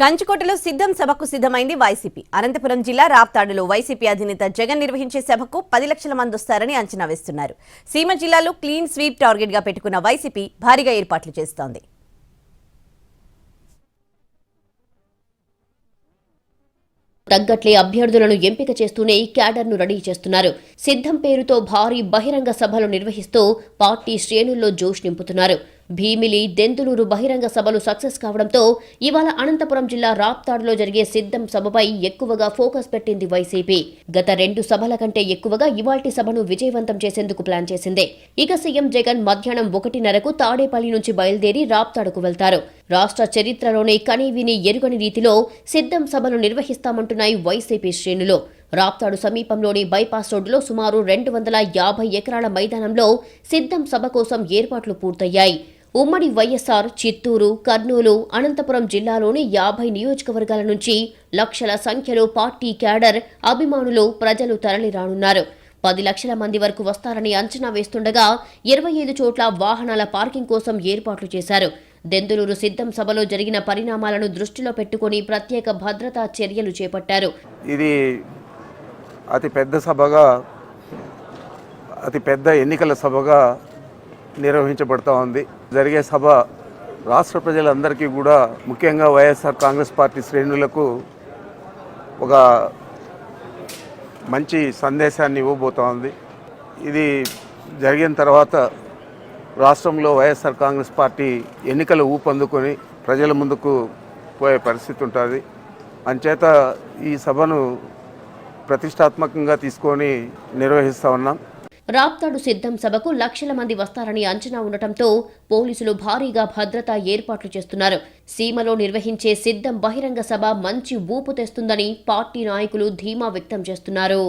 కంచుకోటలో సిద్ధం సభకు సిద్ధమైంది వైసీపీ. అనంతపురం జిల్లా రాప్తాడులో వైసీపీ అధినేత జగన్ నిర్వహించే సభకు పది లక్షల మంది వస్తారని అంచనా వేస్తున్నారు. సీమ జిల్లాలో క్లీన్ స్వీప్ టార్గెట్గా పెట్టుకున్న వైసీపీ భారీగా ఏర్పాట్లు చేస్తోంది. తగ్గట్లే అభ్యర్థులను ఎంపిక చేస్తూనే క్యాడర్ను రెడీ చేస్తున్నారు. సిద్ధం పేరుతో భారీ బహిరంగ సభలు నిర్వహిస్తూ పార్టీ శ్రేణుల్లో జోష్ నింపుతున్నారు. భీమిలి దెందులూరు బహిరంగ సభలు సక్సెస్ కావడంతో ఇవాళ అనంతపురం జిల్లా రాప్తాడులో జరిగే సిద్ధం సభపై ఎక్కువగా ఫోకస్ పెట్టింది వైసీపీ. గత రెండు సభల కంటే ఎక్కువగా ఇవాల్టి సభను విజయవంతం చేసేందుకు ప్లాన్ చేసింది. ఇక సీఎం జగన్ మధ్యాహ్నం ఒకటిన్నరకు తాడేపల్లి నుంచి బయలుదేరి రాప్తాడుకు వెళ్తారు. రాష్ట్ర చరిత్రలోనే కనీవిని ఎరుగని రీతిలో సిద్ధం సభను నిర్వహిస్తామంటున్నాయి వైసీపీ శ్రేణులు. రాప్తాడు సమీపంలోని బైపాస్ రోడ్డులో సుమారు రెండు వందల యాభై ఎకరాల మైదానంలో సిద్ధం సభ కోసం ఏర్పాట్లు పూర్తయ్యాయి. ఉమ్మడి వైఎస్ఆర్ చిత్తూరు కర్నూలు అనంతపురం జిల్లాలోని యాభై నియోజకవర్గాల నుంచి లక్షల సంఖ్యలో పార్టీ క్యాడర్ అభిమానులు ప్రజలు తరలిరానున్నారు. పది లక్షల మంది వరకు వస్తారని అంచనా వేస్తుండగా ఇరవై ఐదు చోట్ల వాహనాల పార్కింగ్ కోసం ఏర్పాట్లు చేశారు. దెందులూరు సిద్ధం సభలో జరిగిన పరిణామాలను దృష్టిలో పెట్టుకుని ప్రత్యేక భద్రతా చర్యలు చేపట్టారు. ఇది అతి పెద్ద సభగా అతి పెద్ద ఎన్నికల సభగా నిర్వహించబడుతూ ఉంది. జరిగే సభ రాష్ట్ర ప్రజలందరికీ కూడా ముఖ్యంగా వైఎస్ఆర్ కాంగ్రెస్ పార్టీ శ్రేణులకు ఒక మంచి సందేశాన్ని ఇవ్వబోతూ ఉంది. ఇది జరిగిన తర్వాత రాష్ట్రంలో వైఎస్ఆర్ కాంగ్రెస్ పార్టీ ఎన్నికలు ఊపందుకొని ప్రజల ముందుకు పోయే పరిస్థితి ఉంటుంది. అంచేత ఈ సభను ప్రతిష్టాత్మకంగా తీసుకొని నిర్వహిస్తా ఉన్నాం. రాప్తాడు సిద్ధం సభకు లక్షల మంది వస్తారని అంచనా ఉండటంతో పోలీసులు భారీగా భద్రతా ఏర్పాట్లు చేస్తున్నారు. సీమలో నిర్వహించే సిద్ధం బహిరంగ సభ మంచి ఊపు తెస్తుందని పార్టీ నాయకులు ధీమా వ్యక్తం చేస్తున్నారు.